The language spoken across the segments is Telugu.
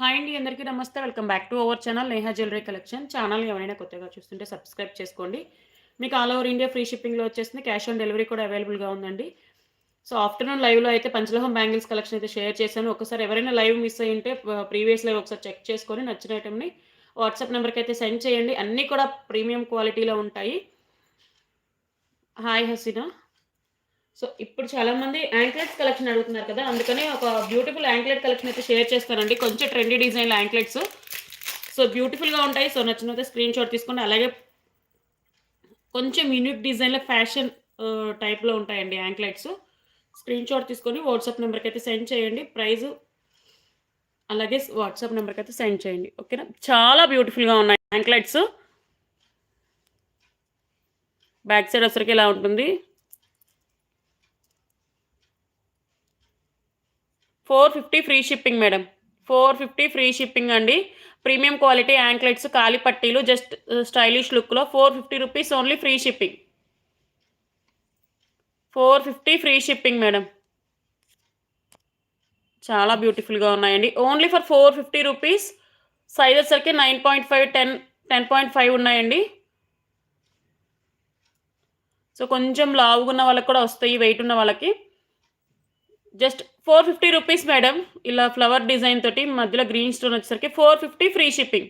హాయ్ అండి అందరికీ నమస్తే welcome back to our channel Neha jewellery collection channel ఎవరైనా కొత్తగా చూస్తుంటే సబ్స్క్రైబ్ చేసుకోండి మీకు ఆల్ ఓవర్ ఇండియా ఫ్రీ షిప్పింగ్లో వచ్చేసింది క్యాష్ ఆన్ డెలివరీ కూడా అవైలబుల్గా ఉందండి సో ఆఫ్టర్నూన్ లైవ్లో అయితే పంచలోహం బ్యాంగిల్స్ కలెక్షన్ అయితే షేర్ చేశాను ఒకసారి ఎవరైనా లైవ్ మిస్ అయ్యి ఉంటే ప్రీవియస్ లైవ్ ఒకసారి చెక్ చేసుకొని నచ్చిన ఐటమ్ని వాట్సాప్ నెంబర్కి అయితే సెండ్ చేయండి అన్నీ కూడా ప్రీమియం క్వాలిటీలో ఉంటాయి హాయ్ హసీనా సో ఇప్పుడు చాలామంది యాంక్లెట్స్ కలెక్షన్ అడుగుతున్నారు కదా అందుకనే ఒక బ్యూటిఫుల్ యాంక్లెట్ కలెక్షన్ అయితే షేర్ చేస్తానండి కొంచెం ట్రెండీ డిజైన్ల యాంక్లెట్స్ సో బ్యూటిఫుల్గా ఉంటాయి సో నచ్చిన స్క్రీన్ షాట్ తీసుకోండి అలాగే కొంచెం యూనిక్ డిజైన్ల ఫ్యాషన్ టైప్లో ఉంటాయండి యాంక్లెట్స్ స్క్రీన్ షాట్ తీసుకొని వాట్సాప్ నెంబర్కి అయితే సెండ్ చేయండి ప్రైజ్ అలాగే వాట్సాప్ నెంబర్కి అయితే సెండ్ చేయండి ఓకేనా చాలా బ్యూటిఫుల్గా ఉన్నాయి యాంక్లెట్స్ బ్యాక్ సైడ్ వచ్చరికి ఇలా ఉంటుంది four fifty free shipping madam four fifty free shipping అండి ప్రీమియం క్వాలిటీ యాంక్లెట్స్ కాలి పట్టీలు జస్ట్ స్టైలిష్ లుక్లో four fifty rupees only free shipping four fifty free shipping madam చాలా బ్యూటిఫుల్గా ఉన్నాయండి only for four fifty rupees size వచ్చరికి nine point five ten ten point five ఉన్నాయండి సో కొంచెం లావుగున్న వాళ్ళకి కూడా వస్తాయి వెయిట్ ఉన్న వాళ్ళకి just four fifty rupees madam ఇలా ఫ్లవర్ డిజైన్ తోటి మధ్యలో గ్రీన్ స్టోన్ వచ్చేసరికి ఫోర్ ఫిఫ్టీ ఫ్రీ షిప్పింగ్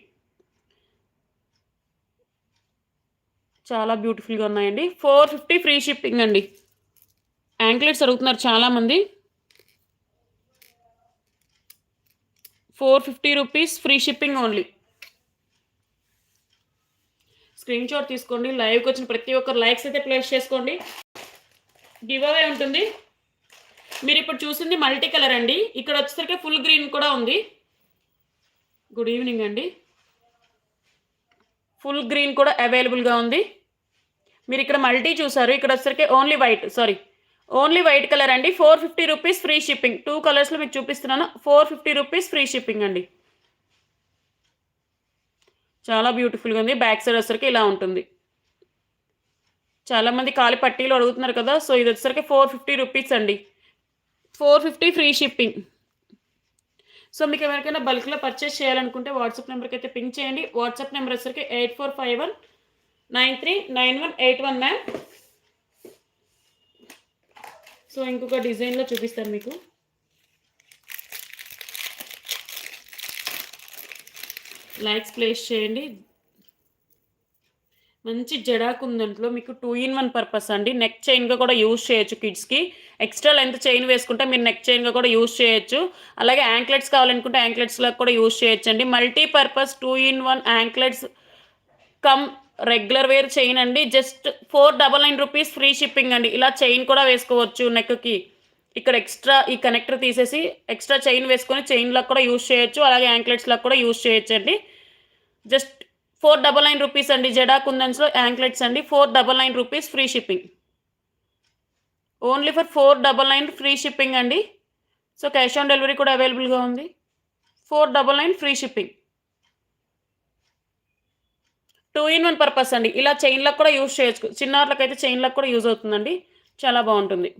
చాలా బ్యూటిఫుల్గా ఉన్నాయండి ఫోర్ ఫిఫ్టీ ఫ్రీ షిప్పింగ్ అండి యాంక్లెట్స్ అడుగుతున్నారు చాలామంది four fifty rupees free shipping only screenshot తీసుకోండి లైవ్కి వచ్చిన ప్రతి ఒక్కరు లైక్స్ అయితే ప్లేస్ చేసుకోండి గివ్ అవే ఉంటుంది మీరు ఇప్పుడు చూసింది మల్టీ కలర్ అండి ఇక్కడ వచ్చేసరికి ఫుల్ గ్రీన్ కూడా ఉంది గుడ్ ఈవినింగ్ అండి ఫుల్ గ్రీన్ కూడా అవైలబుల్గా ఉంది మీరు ఇక్కడ మల్టీ చూసారు ఇక్కడ వచ్చేసరికి only white sorry only white colour అండి four fifty rupees free shipping two కలర్స్లో మీకు చూపిస్తున్నాను four fifty rupees free shipping అండి చాలా బ్యూటిఫుల్గా ఉంది బ్యాక్ సైడ్ వచ్చరికి ఇలా ఉంటుంది చాలామంది కాలి పట్టీలు అడుగుతున్నారు కదా సో ఇది వచ్చేసరికి ఫోర్ ఫిఫ్టీ రూపీస్ అండి four fifty free shipping so మీకు ఎవరికైనా బల్క్లో పర్చేస్ చేయాలనుకుంటే వాట్సాప్ నెంబర్కి అయితే పింక్ చేయండి వాట్సాప్ నెంబర్ వచ్చరికి eight four five one nine three nine one eight one ma'am so ఇంకొక డిజైన్లో చూపిస్తాను మీకు లైక్స్ ప్లేస్ చేయండి మంచి జడాకు ఉంది మీకు టూ ఇన్ వన్ పర్పస్ అండి నెక్ చైన్గా కూడా యూజ్ చేయొచ్చు కిడ్స్కి ఎక్స్ట్రా లెంత్ చైన్ వేసుకుంటే మీరు నెక్ చైన్గా కూడా యూస్ చేయొచ్చు అలాగే యాంక్లెట్స్ కావాలనుకుంటే యాంక్లెట్స్లో కూడా యూస్ అండి multipurpose two in one anklets cum regular wear chain అండి just four double nine rupees free shipping అండి ఇలా చైన్ కూడా వేసుకోవచ్చు నెక్కి ఇక్కడ ఎక్స్ట్రా ఈ కనెక్టర్ తీసేసి ఎక్స్ట్రా చైన్ వేసుకొని చైన్లకు కూడా యూస్ చేయొచ్చు అలాగే యాంక్లెట్స్లకు కూడా యూస్ అండి just four double nine rupees అండి జడా కుందన్స్లో యాంక్లెట్స్ అండి four double nine rupees free shipping only for four double nine free shipping అండి సో క్యాష్ ఆన్ డెలివరీ కూడా అవైలబుల్గా ఉంది four double nine free shipping two in one purpose అండి ఇలా చైన్లకు కూడా యూజ్ చేయొచ్చు చిన్నవాళ్ళకి అయితే చైన్లకు కూడా యూజ్ అవుతుందండి చాలా బాగుంటుంది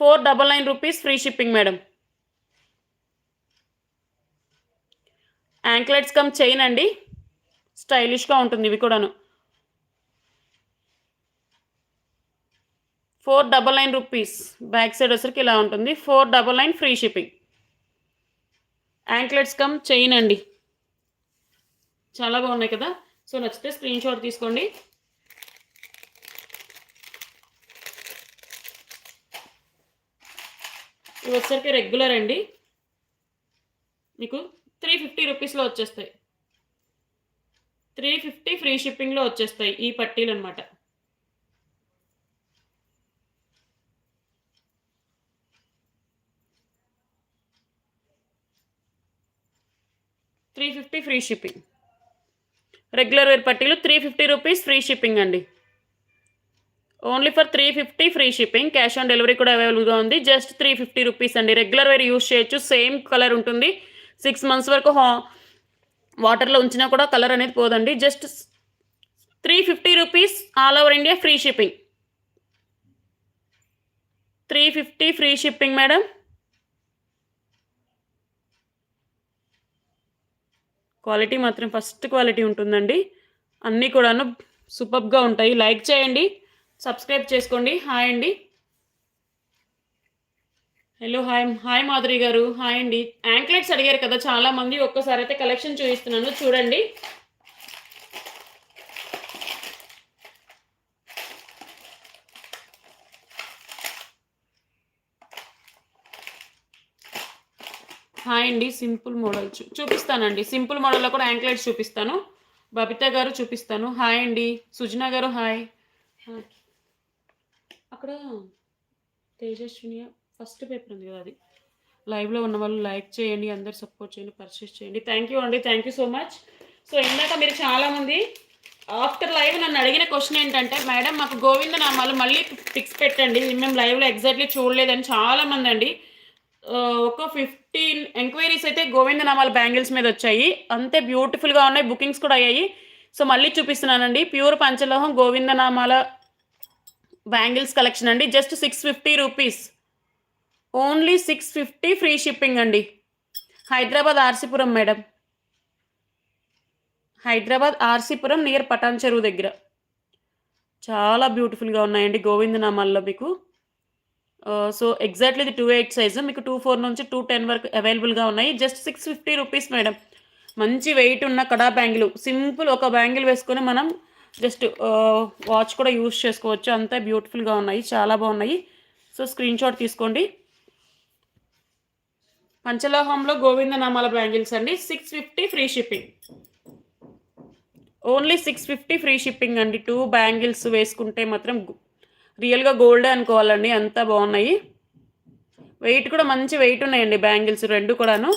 four double nine rupees free shipping madam anklets cum chain అండి స్టైలిష్గా ఉంటుంది ఇవి కూడాను four double nine rupees back side వచ్చరికి ఇలా ఉంటుంది four double nine free shipping anklets cum chain అండి చాలా బాగున్నాయి కదా సో నచ్చితే స్క్రీన్ షాట్ తీసుకోండి ఇవి వచ్చరికి రెగ్యులర్ అండి మీకు త్రీ ఫిఫ్టీ రూపీస్లో వచ్చేస్తాయి త్రీ ఫిఫ్టీ ఫ్రీ షిప్పింగ్లో వచ్చేస్తాయి ఈ పట్టీలు అనమాట three fifty free shipping regular wear పట్టీలు three fifty rupees free shipping అండి only for three fifty free shipping cash on delivery కూడా అవైలబుల్గా ఉంది జస్ట్ త్రీ ఫిఫ్టీ రూపీస్ అండి రెగ్యులర్ వేర్ యూస్ చేయొచ్చు సేమ్ కలర్ ఉంటుంది సిక్స్ మంత్స్ వరకు హా వాటర్లో ఉంచినా కూడా కలర్ అనేది పోదండి just three fifty rupees all over India free shipping three fifty free shipping madam quality మాత్రం ఫస్ట్ క్వాలిటీ ఉంటుందండి అన్నీ కూడాను సూపర్గా ఉంటాయి లైక్ చేయండి సబ్స్క్రైబ్ చేసుకోండి హాయ్ అండి హలో హాయ్ హాయ్ మాధురి గారు హాయ్ అండి యాంక్లెట్స్ అడిగారు కదా చాలామంది ఒక్కసారి అయితే కలెక్షన్ చూపిస్తున్నాను చూడండి హాయ్ అండి సింపుల్ మోడల్ చూపిస్తానండి సింపుల్ మోడల్లో కూడా యాంక్లెట్స్ చూపిస్తాను బబితా గారు చూపిస్తాను హాయ్ అండి సుజనా గారు హాయ్ అక్కడ తేజస్విని ఫస్ట్ పేపర్ ఉంది కదా అది లైవ్లో ఉన్న వాళ్ళు లైక్ చేయండి అందరు సపోర్ట్ చేయండి పర్చేస్ చేయండి థ్యాంక్ యూ అండి thank you so much so ఇందాక మీరు చాలామంది ఆఫ్టర్ లైవ్ నన్ను అడిగిన క్వశ్చన్ ఏంటంటే మేడం మాకు గోవింద నామాలు మళ్ళీ పిక్స్ పెట్టండి మేము లైవ్లో ఎగ్జాక్ట్లీ చూడలేదని చాలామంది అండి ఒక ఫిఫ్టీన్ ఎంక్వైరీస్ అయితే నామాల బ్యాంగిల్స్ మీద వచ్చాయి అంతే బ్యూటిఫుల్గా ఉన్నాయి బుకింగ్స్ కూడా అయ్యాయి సో మళ్ళీ చూపిస్తున్నానండి ప్యూర్ పంచలోహం గోవిందనామాల బ్యాంగిల్స్ కలెక్షన్ అండి just six fifty rupees only six fifty free shipping అండి Hyderabad RC Puram madam Hyderabad RC Puram near Patancheru దగ్గర చాలా బ్యూటిఫుల్గా ఉన్నాయండి గోవిందనామాల్లో మీకు సో ఎగ్జాక్ట్లీ ఇది టూ ఎయిట్ సైజు మీకు టూ ఫోర్ నుంచి టూ టెన్ వరకు అవైలబుల్గా ఉన్నాయి just six fifty rupees madam మంచి వెయిట్ ఉన్న కడా బ్యాంగిల్ సింపుల్ ఒక బ్యాంగిల్ వేసుకొని మనం జస్ట్ వాచ్ కూడా యూస్ చేసుకోవచ్చు అంతా బ్యూటిఫుల్గా ఉన్నాయి చాలా బాగున్నాయి సో స్క్రీన్ షాట్ తీసుకోండి పంచలోహంలో నామాల బ్యాంగిల్స్ అండి six fifty free shipping only six fifty free shipping అండి టూ బ్యాంగిల్స్ వేసుకుంటే మాత్రం రియల్గా గోల్డ్ అనుకోవాలండి అంత బాగున్నాయి వెయిట్ కూడా మంచి వెయిట్ ఉన్నాయండి బ్యాంగిల్స్ రెండు కూడాను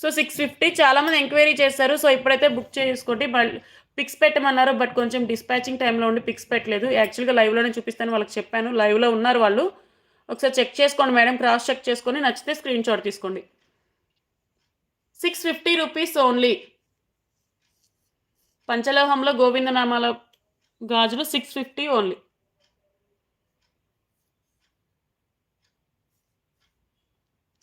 సో సిక్స్ ఫిఫ్టీ చాలామంది ఎంక్వైరీ చేస్తారు సో ఇప్పుడైతే బుక్ చేసుకోండి పిక్స్ పెట్టమన్నారు బట్ కొంచెం డిస్పాచింగ్ టైంలో ఉండి పిక్స్ పెట్టలేదు యాక్చువల్గా లైవ్లోనే చూపిస్తాను వాళ్ళకి చెప్పాను లైవ్లో ఉన్నారు వాళ్ళు ఒకసారి చెక్ చేసుకోండి మేడం క్రాస్ చెక్ చేసుకొని నచ్చితే స్క్రీన్ షాట్ తీసుకోండి సిక్స్ ఫిఫ్టీ రూపీస్ ఓన్లీ పంచలోహంలో గోవిందనామాల గాజులు సిక్స్ ఫిఫ్టీ ఓన్లీ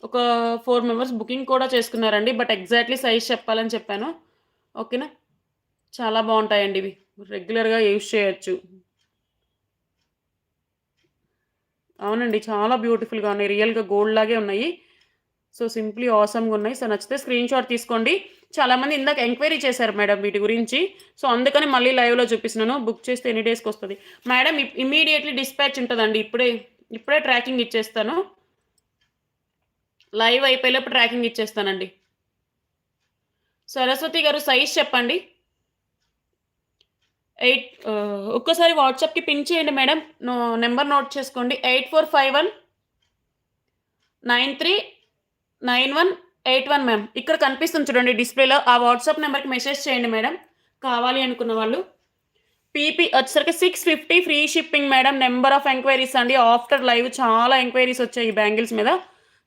ఒక ఫోర్ మెంబర్స్ బుకింగ్ కూడా చేసుకున్నారండి బట్ ఎగ్జాక్ట్లీ సైజ్ చెప్పాలని చెప్పాను ఓకేనా చాలా బాగుంటాయండి ఇవి రెగ్యులర్గా యూజ్ చేయొచ్చు అవునండి చాలా బ్యూటిఫుల్గా ఉన్నాయి రియల్గా గోల్డ్ లాగే ఉన్నాయి సో సింప్లీ ఆసమ్గా ఉన్నాయి సో నచ్చితే స్క్రీన్ షాట్ తీసుకోండి చాలామంది ఇందాక ఎంక్వైరీ చేశారు మేడం వీటి గురించి సో అందుకని మళ్ళీ లైవ్లో చూపిస్తున్నాను బుక్ చేస్తే ఎన్ని డేస్కి వస్తుంది మేడం ఇమీడియట్లీ డిస్పాచ్ ఉంటుందండి ఇప్పుడే ఇప్పుడే ట్రాకింగ్ ఇచ్చేస్తాను లైవ్ అయిపోయేలోపు ట్రాకింగ్ ఇచ్చేస్తానండి సరస్వతి గారు సైజ్ చెప్పండి ఎయిట్ ఒక్కసారి వాట్సాప్కి పిన్ చేయండి మేడం నెంబర్ నోట్ చేసుకోండి eight four five one nine three nine one eight one ma'am ఇక్కడ కనిపిస్తుంది చూడండి డిస్ప్లేలో ఆ వాట్సాప్ నెంబర్కి మెసేజ్ చేయండి మేడం కావాలి అనుకున్న వాళ్ళు పీపీ వచ్చేసరికి six fifty free shipping madam number of enquiries అండి ఆఫ్టర్ లైవ్ చాలా ఎంక్వైరీస్ వచ్చాయి ఈ బ్యాంగిల్స్ మీద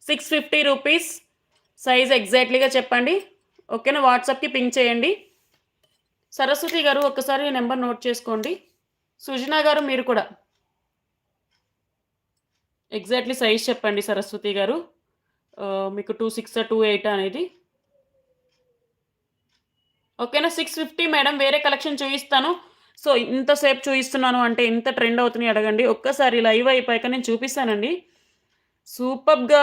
సిక్స్ ఫిఫ్టీ రూపీస్ సైజ్ ఎగ్జాక్ట్లీగా చెప్పండి ఓకేనా వాట్సాప్కి పింక్ చేయండి సరస్వతి గారు ఒక్కసారి నెంబర్ నోట్ చేసుకోండి సుజనా గారు మీరు కూడా ఎగ్జాక్ట్లీ సైజ్ చెప్పండి సరస్వతి గారు మీకు టూ సిక్స్ టూ ఎయిట్ అనేది ఓకేనా సిక్స్ ఫిఫ్టీ మేడం వేరే కలెక్షన్ చూపిస్తాను సో ఇంతసేపు చూపిస్తున్నాను అంటే ఇంత ట్రెండ్ అవుతున్నాయి అడగండి ఒక్కసారి లైవ్ అయిపోయాక నేను చూపిస్తానండి సూపర్గా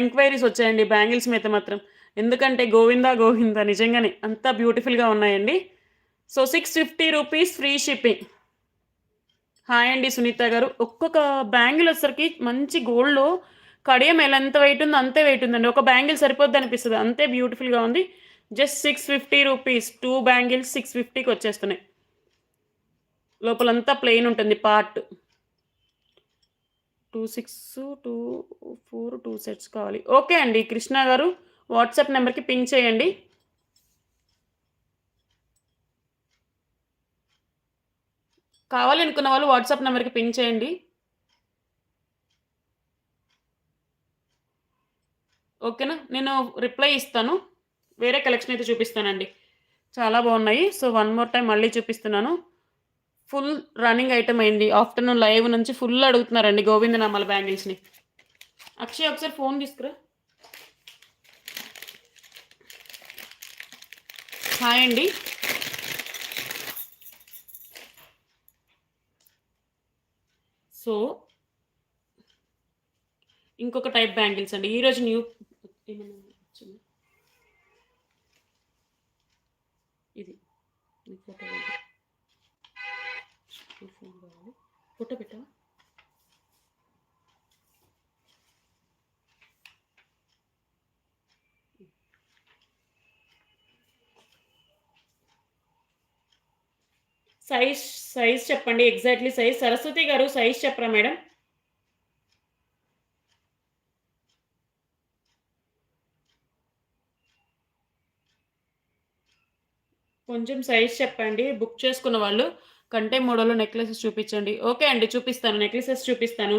ఎంక్వైరీస్ వచ్చాయండి బ్యాంగిల్స్ మీద మాత్రం ఎందుకంటే గోవిందా గోవిందా నిజంగానే అంత బ్యూటిఫుల్గా ఉన్నాయండి so six fifty rupees free shipping hi అండి సునీత గారు ఒక్కొక్క బ్యాంగిల్ వచ్చరికి మంచి గోల్డ్లో కడియం ఎలా ఎంత వెయిట్ ఉందో అంతే వెయిట్ ఉందండి ఒక బ్యాంగిల్ సరిపోద్ది అనిపిస్తుంది అంతే బ్యూటిఫుల్గా ఉంది just six fifty rupees two bangles six ఫిఫ్టీకి వచ్చేస్తున్నాయి లోపలంతా ప్లెయిన్ ఉంటుంది part two six two four two sets కావాలి ఓకే అండి కృష్ణ గారు వాట్సాప్ నెంబర్కి పింక్ చేయండి కావాలి అనుకున్న వాళ్ళు వాట్సాప్ నెంబర్కి పింక్ చేయండి ఓకేనా నేను రిప్లై ఇస్తాను వేరే కలెక్షన్ అయితే చూపిస్తానండి చాలా బాగున్నాయి సో వన్ మోర్ టైం మళ్ళీ చూపిస్తున్నాను ఫుల్ రన్నింగ్ ఐటమ్ అయింది ఆఫ్టర్నూన్ లైవ్ నుంచి ఫుల్ అడుగుతున్నారండి గోవిందనామాల బ్యాంగిల్స్ని అక్షయ్ ఒకసారి ఫోన్ తీసుకురా హాయ్ అండి సో ఇంకొక టైప్ బ్యాంగిల్స్ అండి ఈరోజు న్యూ ఇది బాటిల్ ఫుల్ కావాలి పొట్ట సైజ్ సైజ్ చెప్పండి exactly size Saraswathi garu size చెప్పరా మేడం కొంచెం సైజ్ చెప్పండి బుక్ చేసుకున్న వాళ్ళు కంటే మోడల్లో నెక్లెసెస్ చూపించండి ఓకే అండి చూపిస్తాను నెక్లెసెస్ చూపిస్తాను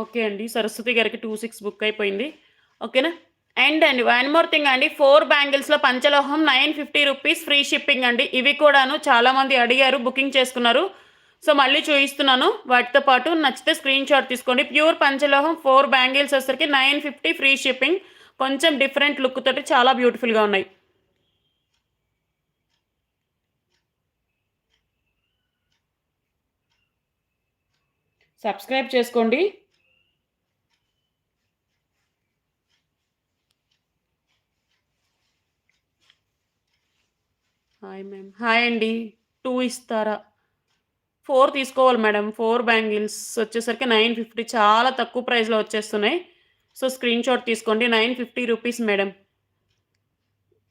ఓకే అండి సరస్వతి గారికి టూ సిక్స్ బుక్ అయిపోయింది ఓకేనా అండ్ అండి వన్ మోర్ థింగ్ అండి ఫోర్ బ్యాంగిల్స్లో పంచలోహం nine fifty rupees free shipping అండి ఇవి కూడాను చాలామంది అడిగారు బుకింగ్ చేసుకున్నారు సో మళ్ళీ చూపిస్తున్నాను వాటితో పాటు నచ్చితే స్క్రీన్ షాట్ తీసుకోండి ప్యూర్ పంచలోహం ఫోర్ బ్యాంగిల్స్ వచ్చేసరికి నైన్ ఫిఫ్టీ ఫ్రీ షిప్పింగ్ కొంచెం డిఫరెంట్ లుక్ తోటి చాలా బ్యూటిఫుల్గా ఉన్నాయి సబ్స్క్రైబ్ చేసుకోండి హాయ్ మ్యామ్ హాయ్ అండి టూ ఇస్తారా ఫోర్ తీసుకోవాలి మేడం ఫోర్ బ్యాంగిల్స్ వచ్చేసరికి నైన్ ఫిఫ్టీ చాలా తక్కువ ప్రైస్లో వచ్చేస్తున్నాయి సో స్క్రీన్ షాట్ తీసుకోండి nine fifty rupees madam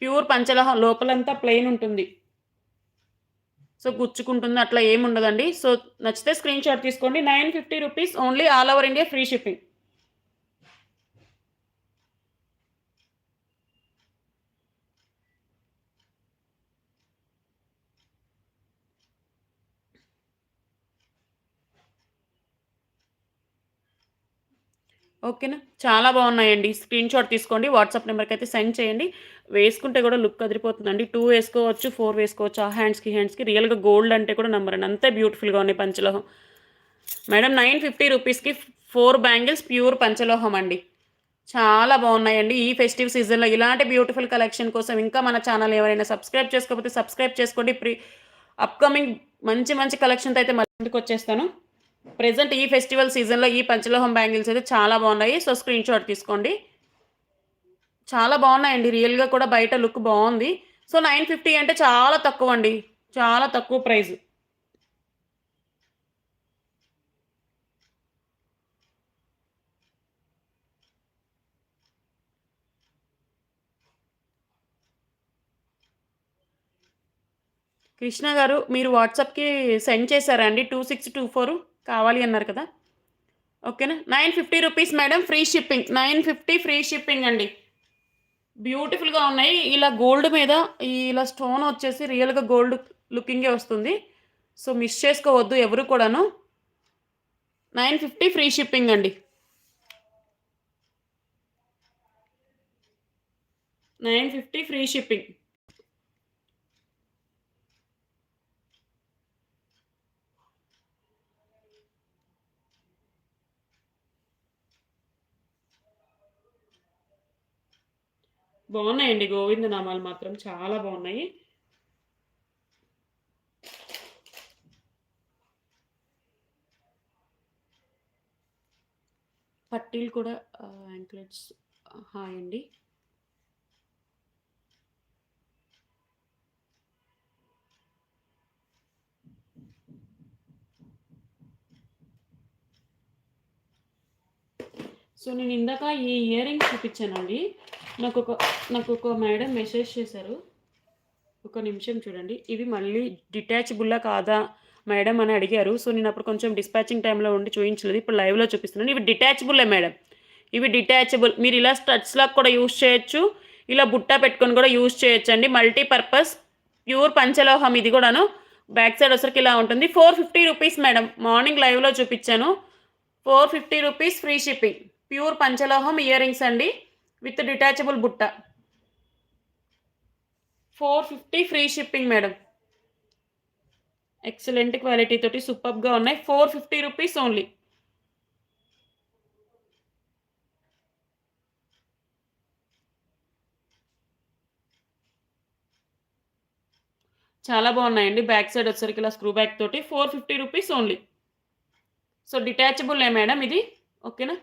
pure పంచలహ లోపలంతా ప్లెయిన్ ఉంటుంది సో గుచ్చుకుంటుంది అట్లా ఏముండదండి సో నచ్చితే స్క్రీన్ షాట్ తీసుకోండి nine fifty rupees only all over India free shipping ఓకేనా చాలా బాగున్నాయండి స్క్రీన్ షాట్ తీసుకోండి వాట్సాప్ నెంబర్కి అయితే సెండ్ చేయండి వేసుకుంటే కూడా లుక్ అదిరిపోతుందండి టూ వేసుకోవచ్చు ఫోర్ వేసుకోవచ్చు ఆ హ్యాండ్స్కి హ్యాండ్స్కి రియల్గా గోల్డ్ అంటే కూడా నంబర్ అండి అంతే బ్యూటిఫుల్గా ఉన్నాయి పంచలోహం మేడం నైన్ ఫిఫ్టీ రూపీస్కి ఫోర్ బ్యాంగిల్స్ ప్యూర్ పంచలోహం అండి చాలా బాగున్నాయండి ఈ ఫెస్టివ్ సీజన్లో ఇలాంటి బ్యూటిఫుల్ కలెక్షన్ కోసం ఇంకా మన ఛానల్ ఎవరైనా సబ్స్క్రైబ్ చేసుకోకపోతే సబ్స్క్రైబ్ చేసుకోండి ప్రీ అప్కమింగ్ మంచి మంచి కలెక్షన్తో అయితే మళ్ళీ వచ్చేస్తాను ప్రజెంట్ ఈ ఫెస్టివల్ సీజన్లో ఈ పంచలోహం బ్యాంగిల్స్ అయితే చాలా బాగున్నాయి సో స్క్రీన్ షాట్ తీసుకోండి చాలా బాగున్నాయండి రియల్గా కూడా బయట లుక్ బాగుంది సో నైన్ ఫిఫ్టీ అంటే చాలా తక్కువ అండి చాలా తక్కువ ప్రైజ్ కృష్ణ గారు మీరు వాట్సాప్కి సెండ్ చేశారా అండి టూ సిక్స్ టూ ఫోర్ కావాలి అన్నారు కదా ఓకేనా nine fifty rupees madam free shipping nine fifty free shipping అండి బ్యూటిఫుల్గా ఉన్నాయి ఇలా గోల్డ్ మీద ఇలా స్టోన్ వచ్చేసి రియల్గా గోల్డ్ లుకింగే వస్తుంది సో మిస్ చేసుకోవద్దు ఎవరు కూడాను నైన్ ఫిఫ్టీ ఫ్రీ షిప్పింగ్ అండి నైన్ ఫిఫ్టీ ఫ్రీ షిప్పింగ్ బాగున్నాయండి గోవిందనామాలు మాత్రం చాలా బాగున్నాయి పట్టీలు కూడా యాంక్లెట్స్ హాయ్ అండి సో నేను ఇందాక ఈ ఇయర్ రింగ్స్ చూపించానండి నాకు ఒక నాకు ఒక మేడం మెసేజ్ చేశారు ఒక నిమిషం చూడండి ఇవి మళ్ళీ డిటాచబుల్లా కాదా మేడం అని అడిగారు సో నేను అప్పుడు కొంచెం డిస్పాచింగ్ టైంలో ఉండి చూపించలేదు ఇప్పుడు లైవ్లో చూపిస్తున్నాను ఇవి డిటాచబులే మేడం ఇవి డిటాచబుల్ మీరు ఇలా స్టడ్స్లాగా కూడా యూజ్ చేయొచ్చు ఇలా బుట్ట పెట్టుకొని కూడా యూజ్ చేయొచ్చు అండి మల్టీపర్పస్ ప్యూర్ పంచలోహం ఇది కూడాను బ్యాక్ సైడ్ వచ్చరికి ఇలా ఉంటుంది four fifty rupees madam morning లైవ్లో చూపించాను four fifty rupees free shipping pure పంచలోహం ear rings అండి విత్ డిటాచబుల్ బుట్ట four fifty free shipping madam excellent quality తోటి సూపర్గా ఉన్నాయి ఫోర్ ఫిఫ్టీ రూపీస్ ఓన్లీ చాలా బాగున్నాయండి బ్యాక్ సైడ్ వచ్చరికి ఇలా స్క్రూ బ్యాక్ తోటి four fifty rupees only so detachable ఏ మేడం ఇది ఓకేనా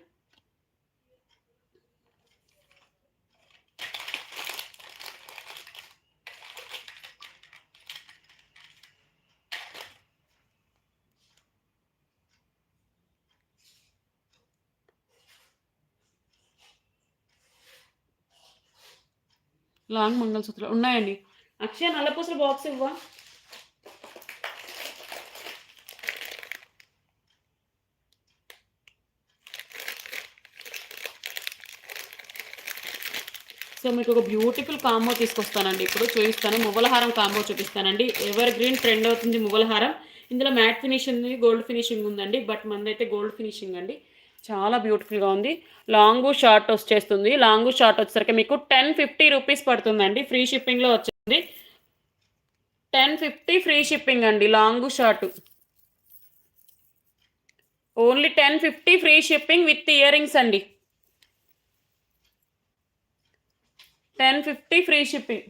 లాంగ్ మంగళసూత్రాలు ఉన్నాయండి అక్షయ నల్లపూసల బాక్స్ ఇవ్వ సో మీకు ఒక బ్యూటిఫుల్ కాంబో తీసుకొస్తానండి ఇప్పుడు చూపిస్తాను మువ్వలహారం కాంబో చూపిస్తానండి ఎవర్ గ్రీన్ ట్రెండ్ అవుతుంది మువ్వలహారం ఇందులో మ్యాట్ ఫినిషింగ్ ఉంది గోల్డ్ ఫినిషింగ్ ఉందండి బట్ మందైతే గోల్డ్ ఫినిషింగ్ అండి చాలా బ్యూటిఫుల్గా ఉంది లాంగ్ షార్ట్ వచ్చేస్తుంది లాంగ్ షార్ట్ వచ్చేసరికి మీకు టెన్ ఫిఫ్టీ రూపీస్ పడుతుందండి ఫ్రీ షిప్పింగ్లో వచ్చింది టెన్ ఫిఫ్టీ ఫ్రీ షిప్పింగ్ అండి long short only ten fifty free shipping with earrings అండి ten fifty free shipping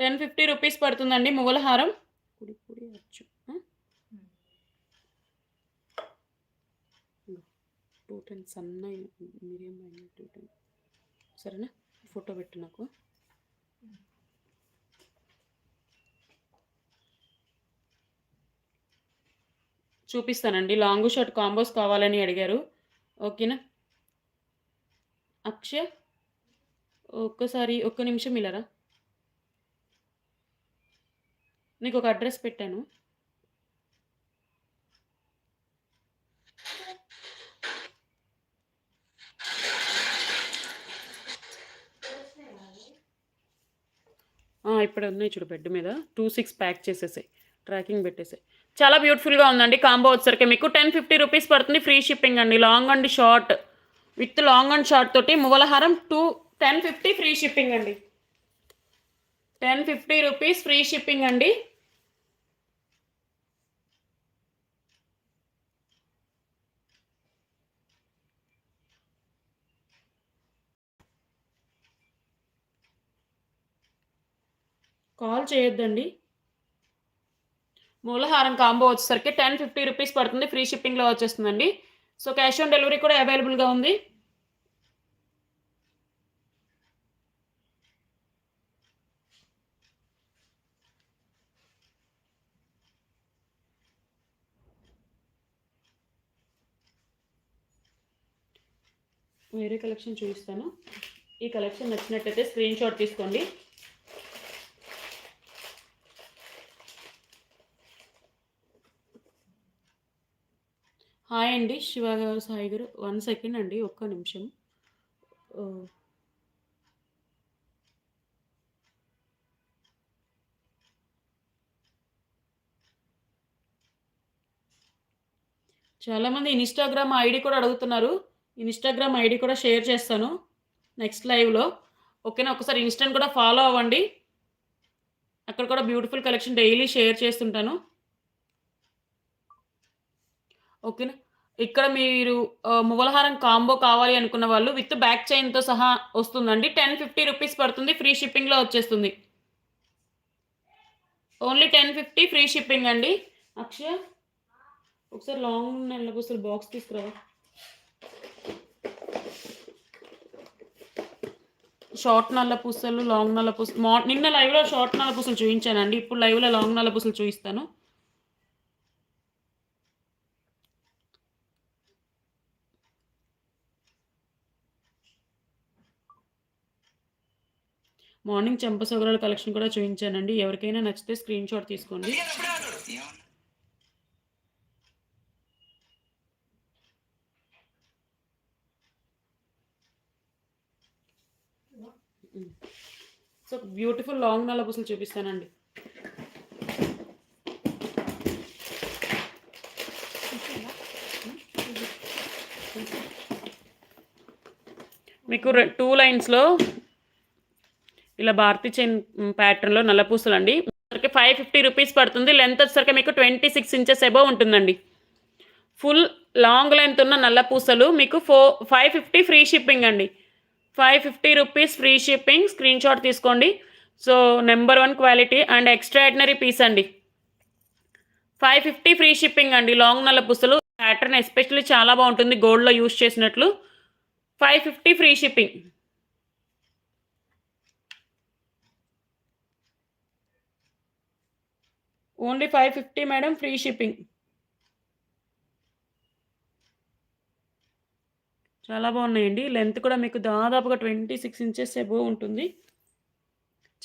ten fifty rupees పడుతుందండి మొగల హారం టూ టెన్ సన్న మీరేం టూ టెన్ సరేనా ఫోటో పెట్టు నాకు చూపిస్తానండి లాంగ్ షర్ట్ కాంబోస్ కావాలని అడిగారు ఓకేనా అక్షయ ఒక్కసారి ఒక్క నిమిషం ఇలారా నీకు ఒక అడ్రస్ పెట్టాను ఇప్పుడు ఉన్నాయి చూడు బెడ్ మీద టూ సిక్స్ ప్యాక్ చేసేసాయి ట్రాకింగ్ పెట్టేసాయి చాలా బ్యూటిఫుల్గా ఉందండి కాంబో వచ్చేసరికి మీకు టెన్ ఫిఫ్టీ రూపీస్ పడుతుంది ఫ్రీ షిప్పింగ్ అండి long and short with long and short తోటి మువలహారం two ten fifty free shipping అండి ten fifty rupees free shipping అండి కాల్ చేయొద్దండి మూలహారం కాంబో వచ్చేసరికి టెన్ ఫిఫ్టీ రూపీస్ పడుతుంది ఫ్రీ షిప్పింగ్లో వచ్చేస్తుందండి సో క్యాష్ ఆన్ డెలివరీ కూడా అవైలబుల్గా ఉంది వేరే కలెక్షన్ చూపిస్తాను ఈ కలెక్షన్ నచ్చినట్టయితే స్క్రీన్ షాట్ తీసుకోండి హాయ్ అండి శివ సాయి గారు వన్ సెకండ్ అండి ఒక్క నిమిషం చాలామంది ఇన్స్టాగ్రామ్ ఐడి కూడా అడుగుతున్నారు ఇన్స్టాగ్రామ్ ఐడి కూడా షేర్ చేస్తాను నెక్స్ట్ లైవ్లో ఓకేనా ఒకసారి ఇన్స్టాని కూడా ఫాలో అవ్వండి అక్కడ కూడా బ్యూటిఫుల్ కలెక్షన్ డైలీ షేర్ చేస్తుంటాను ఓకేనా ఇక్కడ మీరు ముగల్హారం కాంబో కావాలి అనుకున్న వాళ్ళు విత్ బ్యాక్ చైన్తో సహా వస్తుందండి టెన్ ఫిఫ్టీ రూపీస్ పడుతుంది ఫ్రీ షిప్పింగ్లో వచ్చేస్తుంది only ten fifty free shipping అండి అక్షయ ఒకసారి లాంగ్ నెలకు ఒకసారి బాక్స్ తీసుకురా షార్ట్ నల్ల పూసలు లాంగ్ నల్ల పూసలు నిన్న లైవ్లో షార్ట్ నల్ల పూసలు చూపించానండి ఇప్పుడు లైవ్లో లాంగ్ నల్ల పూసలు చూపిస్తాను మార్నింగ్ చెంప చెంపసోగరాల కలెక్షన్ కూడా చూపించానండి ఎవరికైనా నచ్చితే స్క్రీన్ షాట్ తీసుకోండి సో బ్యూటిఫుల్ లాంగ్ నల్ల పూసలు చూపిస్తానండి మీకు టూ లైన్స్లో ఇలా భారతీ చైన్ ప్యాటర్న్లో నల్లపూసలు అండి సరికి ఫైవ్ ఫిఫ్టీ రూపీస్ పడుతుంది లెంత్ వచ్చేసరికి మీకు ట్వంటీ సిక్స్ ఇంచెస్ ఎబో ఉంటుందండి ఫుల్ లాంగ్ లెంత్ ఉన్న నల్ల పూసలు మీకు ఫో ఫైవ్ ఫిఫ్టీ ఫ్రీ షిప్పింగ్ అండి five fifty rupees free shipping screen shot తీసుకోండి so number one quality and extraordinary piece అండి ఫైవ్ ఫిఫ్టీ ఫ్రీ షిప్పింగ్ అండి లాంగ్ నల్ల పూసలు ప్యాటర్న్ ఎస్పెషల్లీ చాలా బాగుంటుంది గోల్డ్లో యూస్ చేసినట్లు five fifty free shipping only five fifty madam free shipping చాలా బాగున్నాయండి లెంత్ కూడా మీకు దాదాపుగా ట్వంటీ సిక్స్ ఇంచెస్ ఎబో ఉంటుంది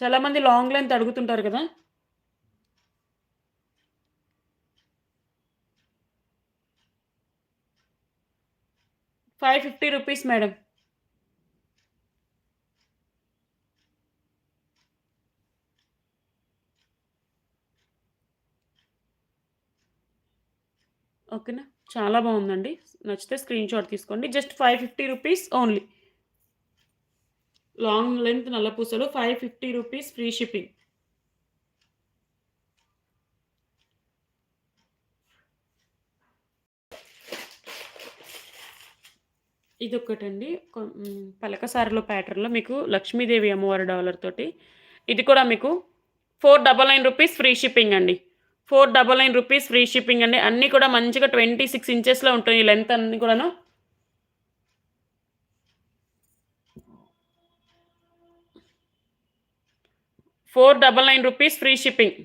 చాలామంది లాంగ్ లెంత్ అడుగుతుంటారు కదా ఫైవ్ ఫిఫ్టీ రూపీస్ మేడం ఓకేనా చాలా బాగుందండి నచ్చితే స్క్రీన్ షాట్ తీసుకోండి just five fifty rupees only long length నల్లపూసలు five fifty rupees free shipping ఇది పలక సారలో ప్యాటర్న్లో మీకు లక్ష్మీదేవి అమ్మవారి డాలర్ తోటి ఇది కూడా మీకు four double nine rupees free shipping అండి four double nine rupees free shipping అండి అన్నీ కూడా మంచిగా ట్వంటీ సిక్స్ ఇంచెస్లో ఉంటుంది లెంత్ అన్నీ కూడాను four double nine rupees free shipping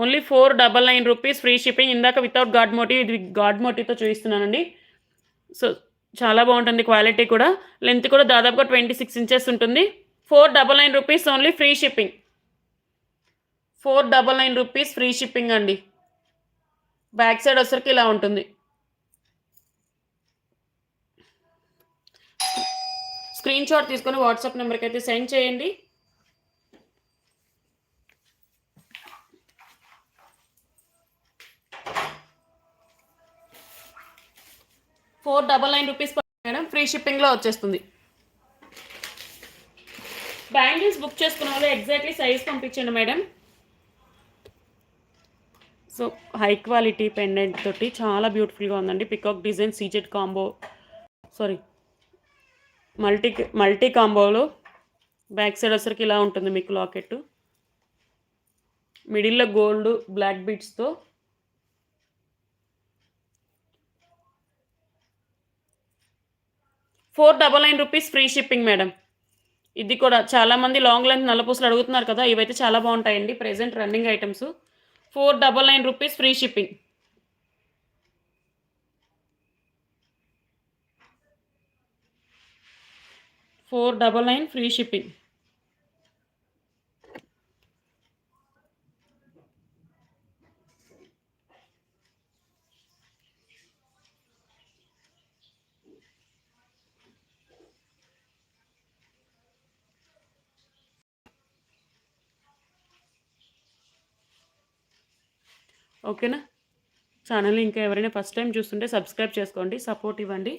only four double nine rupees free shipping ఇందాక వితౌట్ గాడ్ మోటివ్ ఇది గాడ్ మోటివ్తో చూపిస్తున్నానండి సో చాలా బాగుంటుంది క్వాలిటీ కూడా లెంత్ కూడా దాదాపుగా ట్వంటీ సిక్స్ ఇంచెస్ ఉంటుంది four double nine rupees only free shipping four double nine rupees free shipping అండి బ్యాక్ సైడ్ వచ్చరికి ఇలా ఉంటుంది స్క్రీన్ షాట్ తీసుకొని వాట్సాప్ నెంబర్కి అయితే సెండ్ చేయండి four double nine rupees madam free షిప్పింగ్లో వచ్చేస్తుంది బ్యాంగిల్స్ బుక్ చేసుకున్న వాళ్ళు ఎగ్జాక్ట్లీ సైజ్ పంపించండి madam so high quality pendant తోటి చాలా బ్యూటిఫుల్గా ఉందండి peacock design CZ combo sorry multi multi కాంబోలో back side వచ్చరికి ఇలా ఉంటుంది మీకు లాకెట్ మిడిల్లో gold black బీట్స్తో four double nine rupees free shipping madam ఇది కూడా చాలామంది లాంగ్ లెంత్ పూసలు అడుగుతున్నారు కదా ఇవైతే చాలా బాగుంటాయండి present running items 499 rupees free shipping. $499 free shipping. ఓకేనా ఛానల్ ఇంకా ఎవరైనా ఫస్ట్ టైం చూస్తుంటే సబ్స్క్రైబ్ చేసుకోండి సపోర్ట్ ఇవ్వండి